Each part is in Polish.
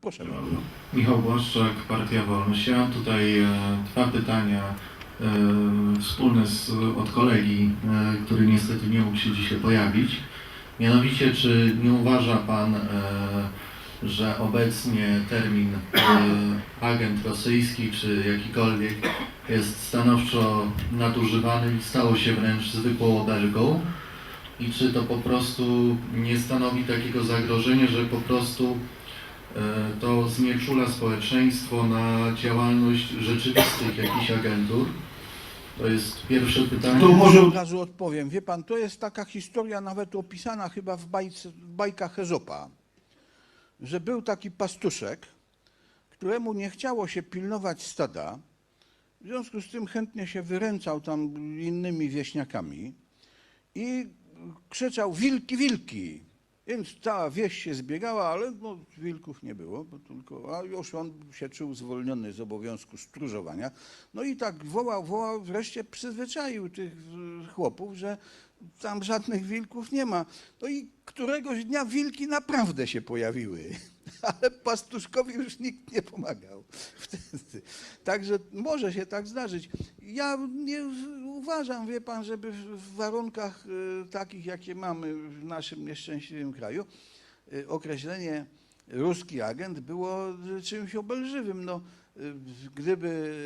Proszę. Michał Błaszczak, Partia Wolność. Ja mam tutaj e, dwa pytania e, wspólne z, od kolegi, e, który niestety nie mógł się dzisiaj pojawić. Mianowicie, czy nie uważa Pan, że obecnie termin agent rosyjski czy jakikolwiek jest stanowczo nadużywany i stało się wręcz zwykłą obelgą? I czy to po prostu nie stanowi takiego zagrożenia, że po prostu to znieczula społeczeństwo na działalność rzeczywistych jakichś agentur? To jest pierwsze pytanie. To może od razu odpowiem. Wie pan, to jest taka historia nawet opisana chyba w, bajce, w bajkach Ezopa, że był taki pastuszek, któremu nie chciało się pilnować stada, w związku z tym chętnie się wyręcał tam innymi wieśniakami i krzyczał wilki, wilki. Więc cała wieś się zbiegała, ale no, wilków nie było, bo tylko, a już on się czuł zwolniony z obowiązku stróżowania. No i tak wołał, wołał, wreszcie przyzwyczaił tych e, chłopów, że tam żadnych wilków nie ma. No i któregoś dnia wilki naprawdę się pojawiły, ale pastuszkowi już nikt nie pomagał wtedy. Także może się tak zdarzyć. Ja nie uważam, wie pan, żeby w- warunkach e, takich, jakie mamy w naszym nieszczęśliwym kraju, e, określenie ruski agent było czymś obelżywym. No, e, gdyby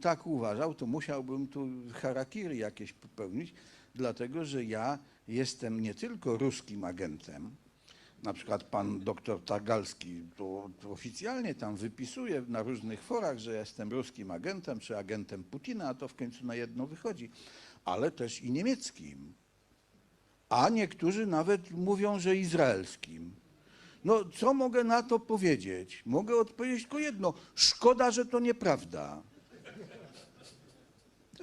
tak uważał, to musiałbym tu harakiri jakieś popełnić, dlatego że ja jestem nie tylko ruskim agentem, na przykład pan doktor Targalski to, to oficjalnie tam wypisuje na różnych forach, że jestem ruskim agentem czy agentem Putina, a to w końcu na jedno wychodzi, ale też i niemieckim. A niektórzy nawet mówią, że izraelskim. No, co mogę na to powiedzieć? Mogę odpowiedzieć tylko jedno. Szkoda, że to nieprawda.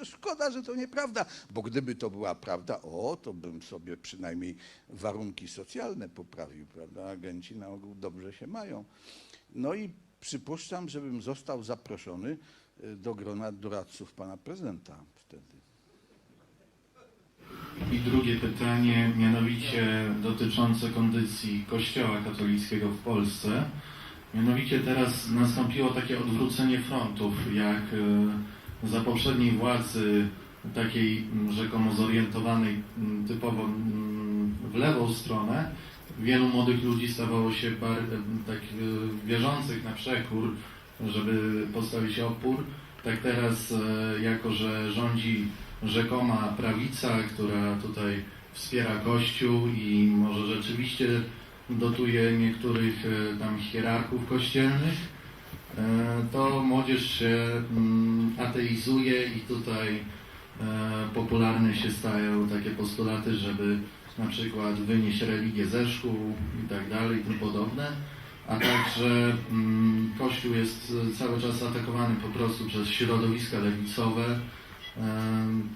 Szkoda, że to nieprawda, bo gdyby to była prawda, o, to bym sobie przynajmniej warunki socjalne poprawił, prawda? Agenci na ogół dobrze się mają. No i przypuszczam, żebym został zaproszony y, do grona doradców pana prezydenta wtedy. I drugie pytanie, mianowicie dotyczące kondycji Kościoła katolickiego w Polsce. Mianowicie teraz nastąpiło takie odwrócenie frontów, jak e, za poprzedniej władzy, takiej m, rzekomo zorientowanej m, typowo m, w lewą stronę, wielu młodych ludzi stawało się bar, m, tak e, wierzących na przekór, żeby postawić opór. Tak teraz, e, jako że rządzi rzekoma prawica, która tutaj wspiera Kościół i może rzeczywiście dotuje niektórych e, tam hierarchów kościelnych, e, to młodzież się mm, ateizuje i tutaj e, popularne się stają takie postulaty, żeby na przykład wynieść religię ze szkół i tak dalej i tym podobne. A także mm, Kościół jest e, cały czas atakowany po prostu przez środowiska lewicowe. Em,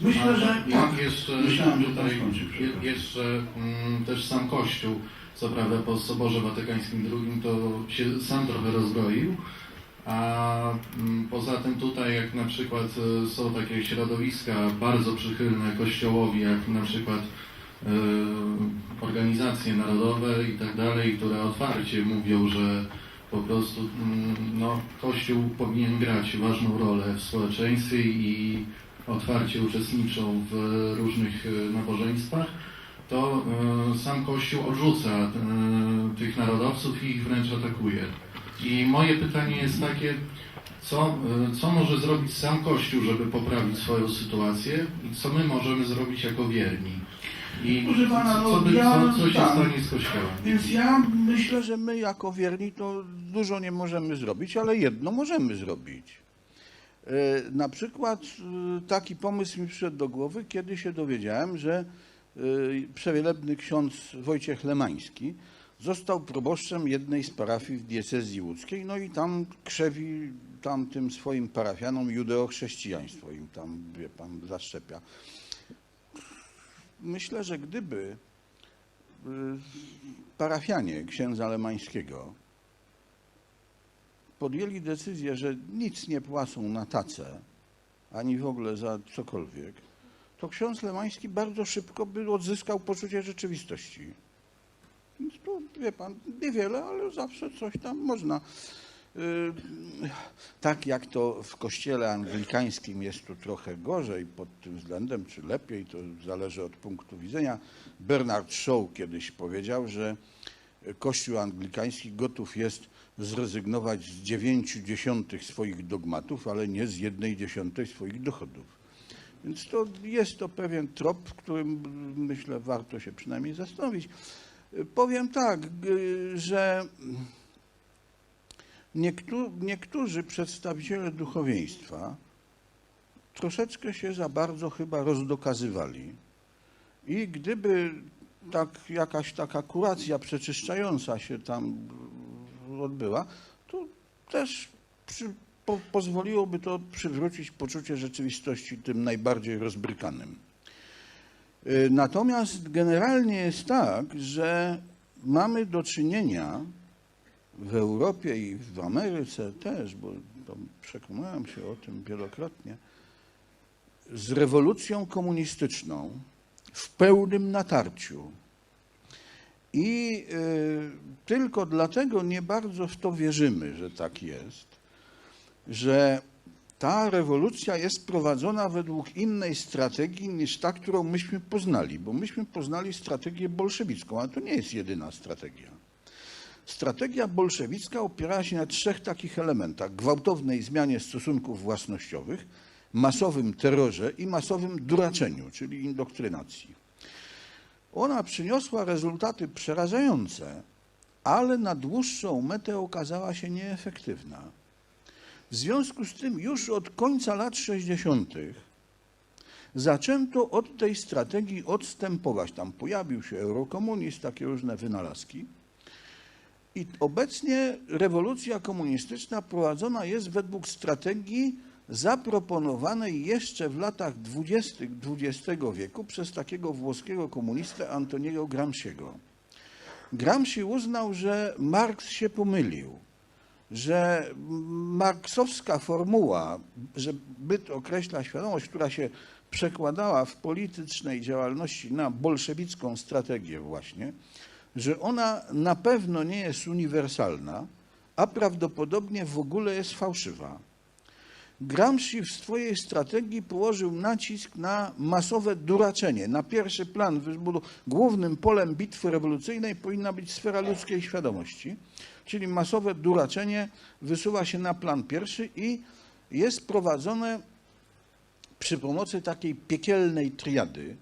Myślę, a że tak. Jeszcze, Myślałem, że tutaj, przepraszam. jeszcze mm, też sam Kościół, co prawda po Soborze Watykańskim II to się sam trochę rozbroił, a mm, poza tym tutaj jak na przykład e, są takie środowiska bardzo przychylne Kościołowi, jak na przykład e, organizacje narodowe i tak dalej, które otwarcie mówią, że po prostu mm, no, Kościół powinien grać ważną rolę w społeczeństwie i otwarcie uczestniczą w różnych e, nabożeństwach, to e, sam Kościół odrzuca e, tych narodowców i ich wręcz atakuje. I moje pytanie jest takie, co, e, co może zrobić sam Kościół, żeby poprawić swoją sytuację i co my możemy zrobić jako wierni? I Proszę pana, co, no co, by, ja- co, co się tak. stanie z Kościołem? Więc ja myślę, że my jako wierni to dużo nie możemy zrobić, ale jedno możemy zrobić. Na przykład taki pomysł mi przyszedł do głowy, kiedy się dowiedziałem, że przewielebny ksiądz Wojciech Lemański został proboszczem jednej z parafii w diecezji łódzkiej, no i tam krzewi tam tym swoim parafianom judeochrześcijaństwo im tam, wie pan, zaszczepia. Myślę, że gdyby y, parafianie księdza Lemańskiego podjęli decyzję, że nic nie płacą na tacę, ani w ogóle za cokolwiek, to ksiądz Lemański bardzo szybko by odzyskał poczucie rzeczywistości. Więc tu, wie pan, niewiele, ale zawsze coś tam można. Y, Tak jak to w kościele anglikańskim jest tu trochę gorzej pod tym względem, czy lepiej, to zależy od punktu widzenia. Bernard Shaw kiedyś powiedział, że Kościół anglikański gotów jest zrezygnować z dziewięciu dziesiątych swoich dogmatów, ale nie z jednej dziesiątej swoich dochodów. Więc to jest to pewien trop, którym mm, myślę warto się przynajmniej zastanowić. Y, Powiem tak, y, że niektó- niektórzy przedstawiciele duchowieństwa troszeczkę się za bardzo chyba rozdokazywali. I gdyby tak jakaś taka kuracja przeczyszczająca się tam y, odbyła, to też przy, po, pozwoliłoby to przywrócić poczucie rzeczywistości tym najbardziej rozbrykanym. Y, Natomiast generalnie jest tak, że mamy do czynienia w Europie i w Ameryce też, bo przekonałem się o tym wielokrotnie, z rewolucją komunistyczną w pełnym natarciu. I y, tylko dlatego nie bardzo w to wierzymy, że tak jest, że ta rewolucja jest prowadzona według innej strategii niż ta, którą myśmy poznali, bo myśmy poznali strategię bolszewicką, ale to nie jest jedyna strategia. Strategia bolszewicka opiera się na trzech takich elementach: gwałtownej zmianie stosunków własnościowych, masowym terrorze i masowym duraczeniu, czyli indoktrynacji. Ona przyniosła rezultaty przerażające, ale na dłuższą metę okazała się nieefektywna. W związku z tym już od końca lat 60. zaczęto od tej strategii odstępować. Tam pojawił się eurokomunizm, takie różne wynalazki. I obecnie rewolucja komunistyczna prowadzona jest według strategii zaproponowanej jeszcze w latach 20. XX wieku przez takiego włoskiego komunistę Antoniego Gramsciego. Gramsci uznał, że Marks się pomylił, że marksowska formuła, że byt określa świadomość, która się przekładała w politycznej działalności na bolszewicką strategię właśnie, że ona na pewno nie jest uniwersalna, a prawdopodobnie w ogóle jest fałszywa. Gramsci w swojej strategii położył nacisk na masowe duraczenie. Na pierwszy plan, głównym polem bitwy rewolucyjnej powinna być sfera ludzkiej świadomości, czyli masowe duraczenie wysuwa się na plan pierwszy i jest prowadzone przy pomocy takiej piekielnej triady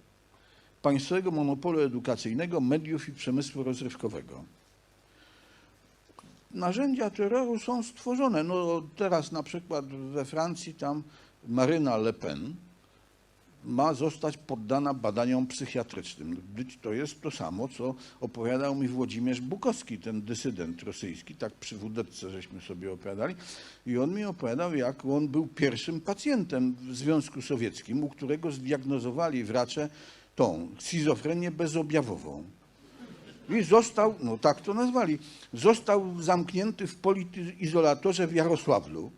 państwowego monopolu edukacyjnego, mediów i przemysłu rozrywkowego. Narzędzia terroru są stworzone. No teraz na przykład we Francji tam Maryna Le Pen ma zostać poddana badaniom psychiatrycznym. Być to jest to samo, co opowiadał mi Włodzimierz Bukowski, ten dysydent rosyjski, tak przy wódeczce żeśmy sobie opowiadali. I on mi opowiadał, jak on był pierwszym pacjentem w Związku Sowieckim, u którego zdiagnozowali wracze tą schizofrenię bezobjawową. I został, no tak to nazwali, został zamknięty w izolatorze w Jarosławlu.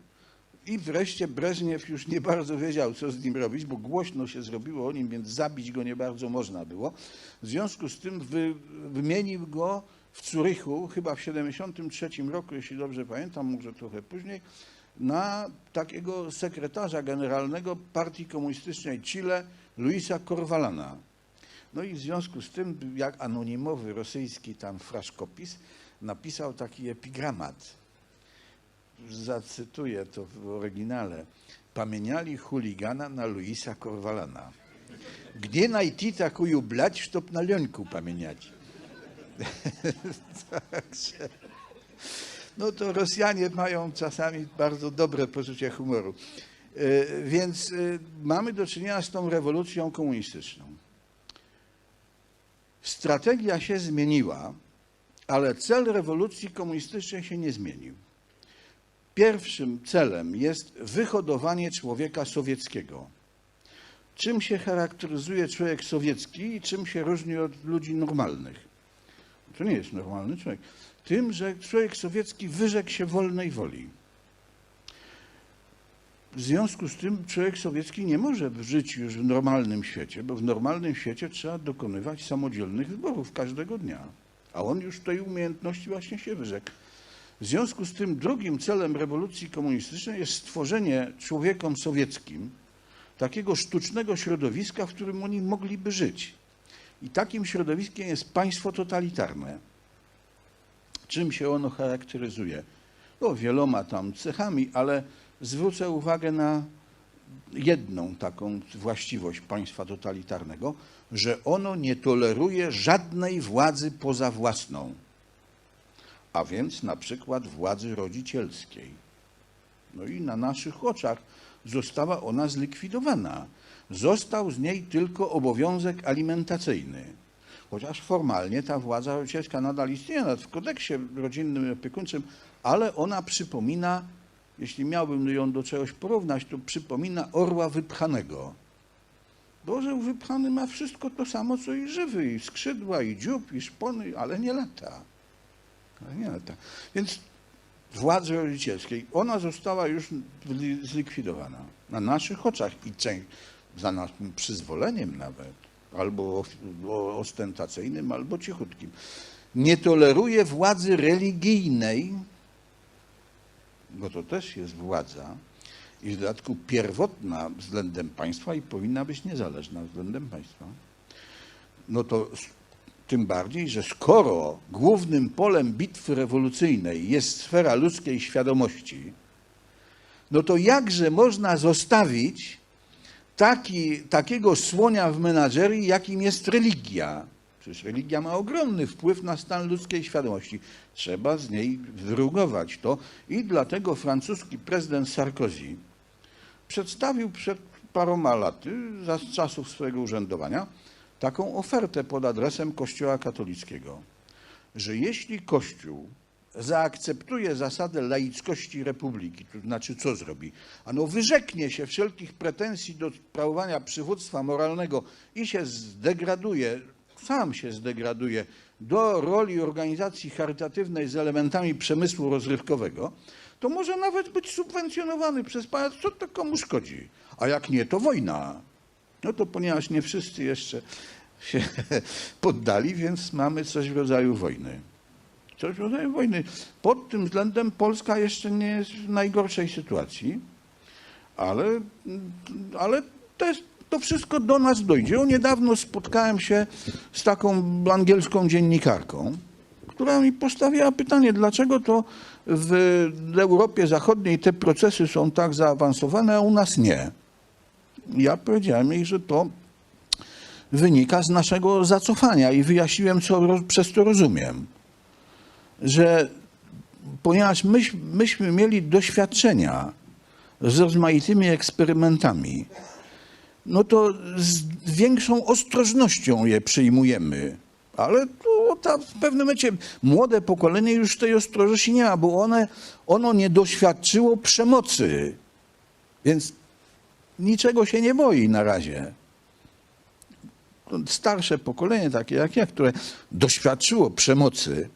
I wreszcie Breżniew już nie bardzo wiedział, co z nim robić, bo głośno się zrobiło o nim, więc zabić go nie bardzo można było. W związku z tym wy, wymienił go w Curychu, chyba w 73 roku, jeśli dobrze pamiętam, może trochę później, na takiego sekretarza generalnego Partii Komunistycznej Chile, Luisa Korwalana. No i w związku z tym, jak anonimowy rosyjski tam fraszkopis napisał taki epigramat zacytuję to w oryginale, pamieniali chuligana na Luisa Korwalana. Gdzie najti takuju blać, sztop na lionku pamieniać? Także... No to Rosjanie mają czasami bardzo dobre poczucie humoru. E, więc e, mamy do czynienia z tą rewolucją komunistyczną. Strategia się zmieniła, ale cel rewolucji komunistycznej się nie zmienił. Pierwszym celem jest wyhodowanie człowieka sowieckiego. Czym się charakteryzuje człowiek sowiecki i czym się różni od ludzi normalnych? To nie jest normalny człowiek. Tym, że człowiek sowiecki wyrzekł się wolnej woli. W związku z tym człowiek sowiecki nie może żyć już w normalnym świecie, bo w normalnym świecie trzeba dokonywać samodzielnych wyborów każdego dnia. A on już tej umiejętności właśnie się wyrzekł. W związku z tym drugim celem rewolucji komunistycznej jest stworzenie człowiekom sowieckim takiego sztucznego środowiska, w którym oni mogliby żyć. I takim środowiskiem jest państwo totalitarne. Czym się ono charakteryzuje? No, wieloma tam cechami, ale zwrócę uwagę na jedną taką właściwość państwa totalitarnego, że ono nie toleruje żadnej władzy poza własną, a więc na przykład władzy rodzicielskiej. No i na naszych oczach została ona zlikwidowana. Został z niej tylko obowiązek alimentacyjny. Chociaż formalnie ta władza rodzicielska nadal istnieje, nawet w kodeksie rodzinnym i opiekuńczym, ale ona przypomina, jeśli miałbym ją do czegoś porównać, to przypomina orła wypchanego. Orzeł wypchany ma wszystko to samo, co i żywy, i skrzydła, i dziób, i szpony, ale nie lata. Ale nie lata. Więc władzy rodzicielskiej, ona została już zli- zlikwidowana na naszych oczach i część, za naszym przyzwoleniem nawet, albo ostentacyjnym, albo cichutkim. Nie toleruje władzy religijnej, bo to też jest władza i w dodatku pierwotna względem państwa i powinna być niezależna względem państwa. No to tym bardziej, że skoro głównym polem bitwy rewolucyjnej jest sfera ludzkiej świadomości, no to jakże można zostawić taki, takiego słonia w menadżerii, jakim jest religia? Przecież religia ma ogromny wpływ na stan ludzkiej świadomości. Trzeba z niej wyrugować to i dlatego francuski prezydent Sarkozy przedstawił przed paroma laty, za czasów swojego urzędowania, taką ofertę pod adresem Kościoła katolickiego, że jeśli Kościół zaakceptuje zasadę laickości republiki, to znaczy co zrobi? Ano wyrzeknie się wszelkich pretensji do sprawowania przywództwa moralnego i się zdegraduje, sam się zdegraduje do roli organizacji charytatywnej z elementami przemysłu rozrywkowego, to może nawet być subwencjonowany przez państwo. Co to komu szkodzi? A jak nie, to wojna. No to ponieważ nie wszyscy jeszcze się poddali, więc mamy coś w rodzaju wojny. Coś w rodzaju wojny. Pod tym względem Polska jeszcze nie jest w najgorszej sytuacji, ale, ale to, wszystko do nas dojdzie. O, niedawno spotkałem się z taką angielską dziennikarką, która mi postawiła pytanie, dlaczego to w Europie Zachodniej te procesy są tak zaawansowane, a u nas nie. Ja powiedziałem jej, że to wynika z naszego zacofania i wyjaśniłem, co przez to rozumiem. Że ponieważ myś, myśmy mieli doświadczenia z rozmaitymi eksperymentami, no to z większą ostrożnością je przyjmujemy. Ale to, ta, w pewnym momencie młode pokolenie już tej ostrożności nie ma, bo one, ono nie doświadczyło przemocy. Więc niczego się nie boi na razie. Starsze pokolenie, takie jak ja, które doświadczyło przemocy,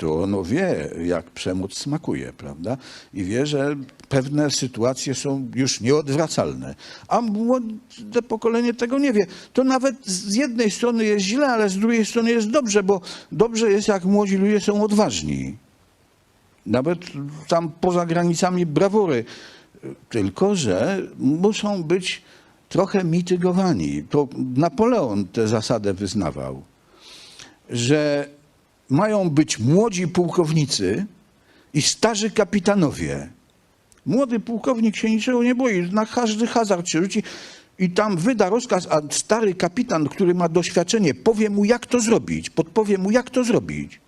to ono wie, jak przemoc smakuje, prawda? I wie, że pewne sytuacje są już nieodwracalne. A młode pokolenie tego nie wie. To nawet z jednej strony jest źle, ale z drugiej strony jest dobrze, bo dobrze jest, jak młodzi ludzie są odważni. Nawet tam poza granicami brawury. Tylko, że muszą być trochę mitygowani. To Napoleon tę zasadę wyznawał, że mają być młodzi pułkownicy i starzy kapitanowie. Młody pułkownik się niczego nie boi, na każdy hazard się rzuci i tam wyda rozkaz, a stary kapitan, który ma doświadczenie, powie mu, jak to zrobić, podpowie mu, jak to zrobić.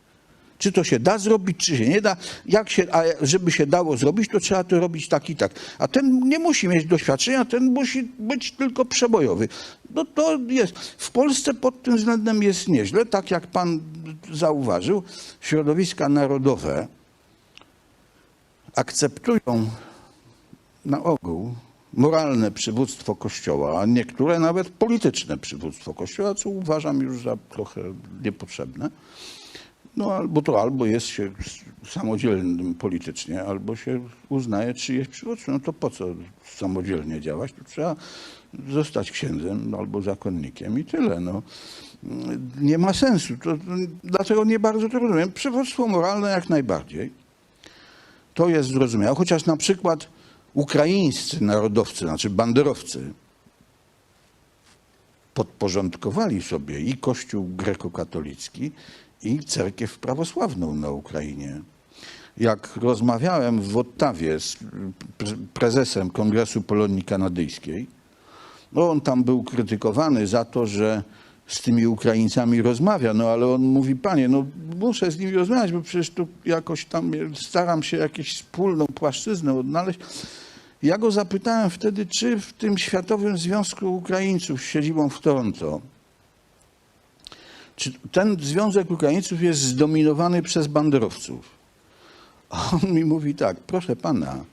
Czy to się da zrobić, czy się nie da. Jak się, a żeby się dało zrobić, to trzeba to robić tak i tak. A ten nie musi mieć doświadczenia, ten musi być tylko przebojowy. No to jest. W Polsce pod tym względem jest nieźle. Tak jak pan zauważył, środowiska narodowe akceptują na ogół moralne przywództwo Kościoła, a niektóre nawet polityczne przywództwo Kościoła, co uważam już za trochę niepotrzebne. No albo to albo jest się samodzielnym politycznie, albo się uznaje czyjeś przywództwo. No to po co samodzielnie działać? Tu trzeba zostać księdzem albo zakonnikiem i tyle. No. Nie ma sensu. To, to, dlatego nie bardzo to rozumiem. Przywództwo moralne jak najbardziej. To jest zrozumiałe. Chociaż na przykład ukraińscy narodowcy, znaczy banderowcy, podporządkowali sobie i Kościół grekokatolicki, i cerkiew prawosławną na Ukrainie. Jak rozmawiałem w Ottawie z pre- prezesem Kongresu Polonii Kanadyjskiej, no on tam był krytykowany za to, że z tymi Ukraińcami rozmawia, no ale on mówi, panie, no muszę z nimi rozmawiać, bo przecież tu jakoś tam staram się jakąś wspólną płaszczyznę odnaleźć. Ja go zapytałem wtedy, czy w tym Światowym Związku Ukraińców z siedzibą w Toronto, czy ten Związek Ukraińców jest zdominowany przez banderowców? On mi mówi tak, proszę pana,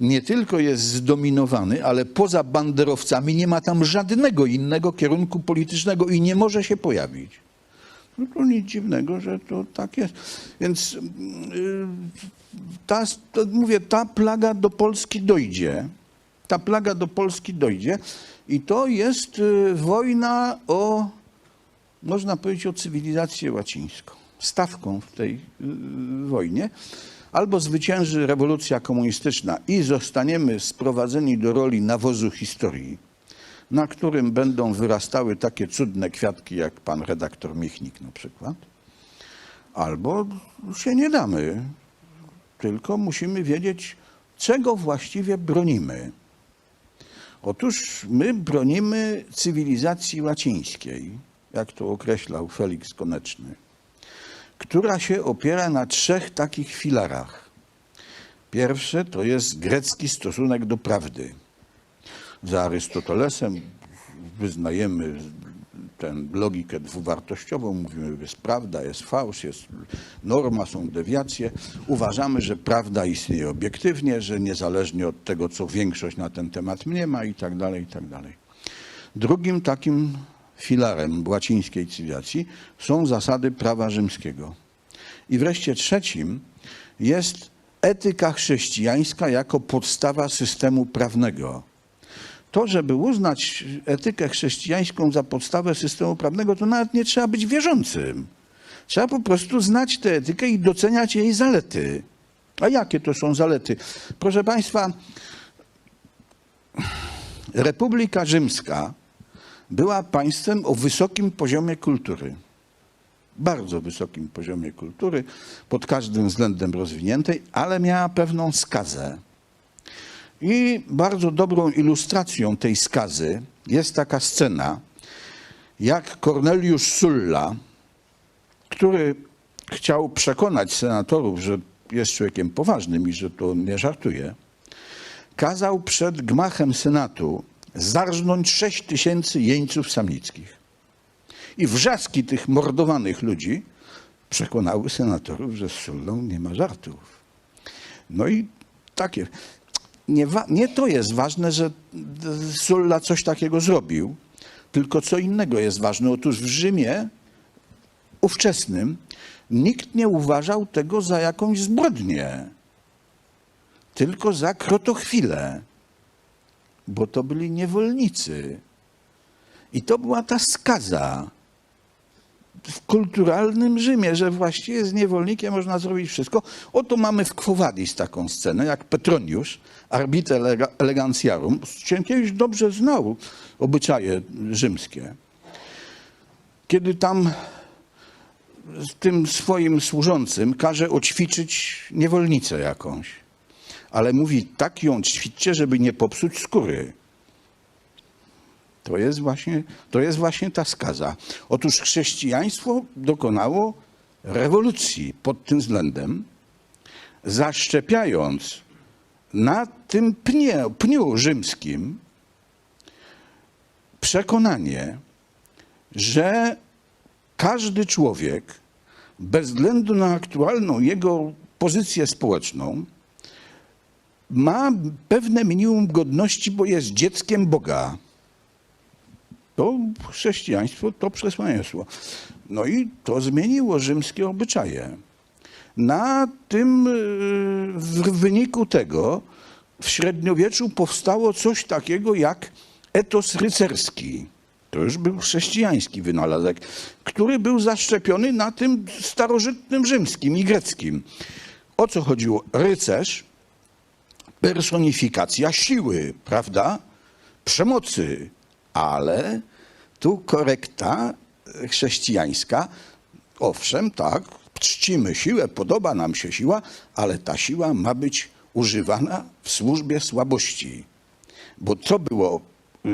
nie tylko jest zdominowany, ale poza banderowcami nie ma tam żadnego innego kierunku politycznego i nie może się pojawić. No to nic dziwnego, że to tak jest. Więc yy, ta, to mówię, ta plaga do Polski dojdzie. Ta plaga do Polski dojdzie i to jest yy, wojna o, można powiedzieć, o cywilizację łacińską. Stawką w tej yy, wojnie albo zwycięży rewolucja komunistyczna i zostaniemy sprowadzeni do roli nawozu historii, na którym będą wyrastały takie cudne kwiatki jak pan redaktor Michnik na przykład, albo się nie damy, tylko musimy wiedzieć, czego właściwie bronimy. Otóż my bronimy cywilizacji łacińskiej, jak to określał Felix Koneczny która się opiera na trzech takich filarach. Pierwsze to jest grecki stosunek do prawdy. Za Arystotelesem wyznajemy tę logikę dwuwartościową, mówimy, jest prawda, jest fałsz, jest norma, są dewiacje. Uważamy, że prawda istnieje obiektywnie, że niezależnie od tego, co większość na ten temat mniema i tak dalej, i tak dalej. Drugim takim filarem łacińskiej cywilizacji są zasady prawa rzymskiego. I wreszcie trzecim jest etyka chrześcijańska jako podstawa systemu prawnego. To, żeby uznać etykę chrześcijańską za podstawę systemu prawnego, to nawet nie trzeba być wierzącym. Trzeba po prostu znać tę etykę i doceniać jej zalety. A jakie to są zalety? Proszę Państwa, Republika Rzymska była państwem o wysokim poziomie kultury. Bardzo wysokim poziomie kultury, pod każdym względem rozwiniętej, ale miała pewną skazę. I bardzo dobrą ilustracją tej skazy jest taka scena, jak Cornelius Sulla, który chciał przekonać senatorów, że jest człowiekiem poważnym i że to nie żartuje, kazał przed gmachem Senatu zarżnąć 6 tysięcy jeńców samnickich. I wrzaski tych mordowanych ludzi przekonały senatorów, że z Sullą nie ma żartów. No i takie. Nie, nie to jest ważne, że Sulla coś takiego zrobił, tylko co innego jest ważne. Otóż w Rzymie ówczesnym nikt nie uważał tego za jakąś zbrodnię, tylko za krotochwilę bo to byli niewolnicy. I to była ta skaza w kulturalnym Rzymie, że właściwie z niewolnikiem można zrobić wszystko. Oto mamy w Quo Vadis taką scenę, jak Petroniusz, arbiter elega- eleganciarum, Sienkiewicz dobrze znał obyczaje rzymskie. Kiedy tam tym swoim służącym każe oćwiczyć niewolnicę jakąś ale mówi, tak ją ćwiczcie, żeby nie popsuć skóry. To jest właśnie, to jest właśnie ta skaza. Otóż chrześcijaństwo dokonało rewolucji pod tym względem, zaszczepiając na tym pnie, pniu rzymskim przekonanie, że każdy człowiek, bez względu na aktualną jego pozycję społeczną, ma pewne minimum godności, bo jest dzieckiem Boga. To chrześcijaństwo to przesłanie szło. No i to zmieniło rzymskie obyczaje. Na tym, yy, w wyniku tego w średniowieczu powstało coś takiego jak etos rycerski. To już był chrześcijański wynalazek, który był zaszczepiony na tym starożytnym rzymskim i greckim. O co chodziło? Rycerz, personifikacja siły, prawda? Przemocy, ale tu korekta chrześcijańska. Owszem, tak, czcimy siłę, podoba nam się siła, ale ta siła ma być używana w służbie słabości. Bo co było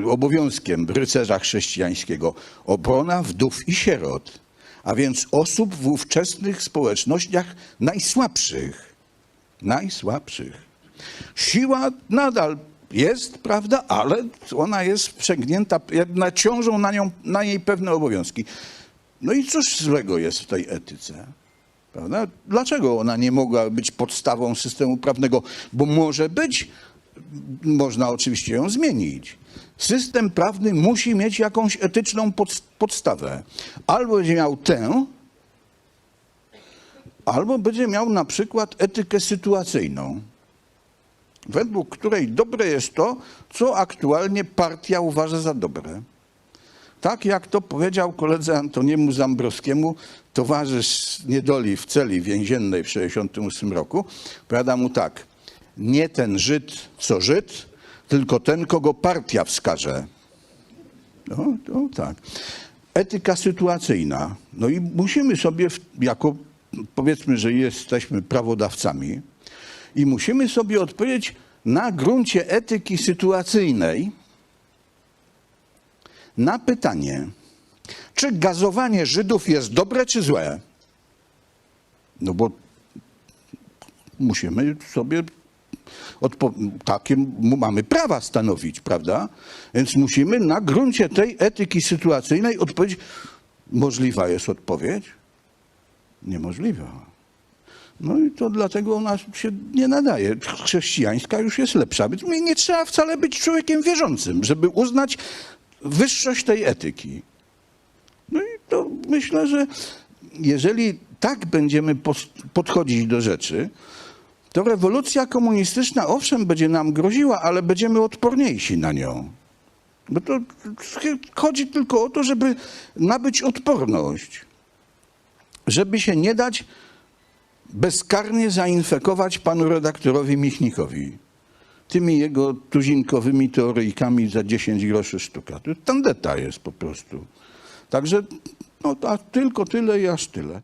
obowiązkiem rycerza chrześcijańskiego? Obrona wdów i sierot, a więc osób w ówczesnych społecznościach najsłabszych. Najsłabszych. Siła nadal jest, prawda, ale ona jest wprzęgnięta, jednak ciążą na, nią, na niej pewne obowiązki. No i cóż złego jest w tej etyce? Prawda? Dlaczego ona nie mogła być podstawą systemu prawnego? Bo może być, można oczywiście ją zmienić. System prawny musi mieć jakąś etyczną pod, podstawę. Albo będzie miał tę, albo będzie miał na przykład etykę sytuacyjną, według której dobre jest to, co aktualnie partia uważa za dobre. Tak jak to powiedział koledze Antoniemu Zambrowskiemu, towarzysz niedoli w celi więziennej w 1968 roku, powiada mu tak, nie ten Żyd, co Żyd, tylko ten, kogo partia wskaże. No, to tak. Etyka sytuacyjna. No i musimy sobie, jako powiedzmy, że jesteśmy prawodawcami, i musimy sobie odpowiedzieć na gruncie etyki sytuacyjnej na pytanie, czy gazowanie Żydów jest dobre czy złe? No bo musimy sobie odpo- takie mamy prawa stanowić, prawda? Więc musimy na gruncie tej etyki sytuacyjnej odpowiedzieć. Możliwa jest odpowiedź? Niemożliwa. No i to dlatego ona się nie nadaje. Chrześcijańska już jest lepsza. Nie trzeba wcale być człowiekiem wierzącym, żeby uznać wyższość tej etyki. No i to myślę, że jeżeli tak będziemy podchodzić do rzeczy, to rewolucja komunistyczna owszem będzie nam groziła, ale będziemy odporniejsi na nią. Bo to chodzi tylko o to, żeby nabyć odporność, żeby się nie dać bezkarnie zainfekować panu redaktorowi Michnikowi tymi jego tuzinkowymi teoryjkami za 10 groszy sztuka. To tandeta jest po prostu. Także no, a tylko tyle i aż tyle.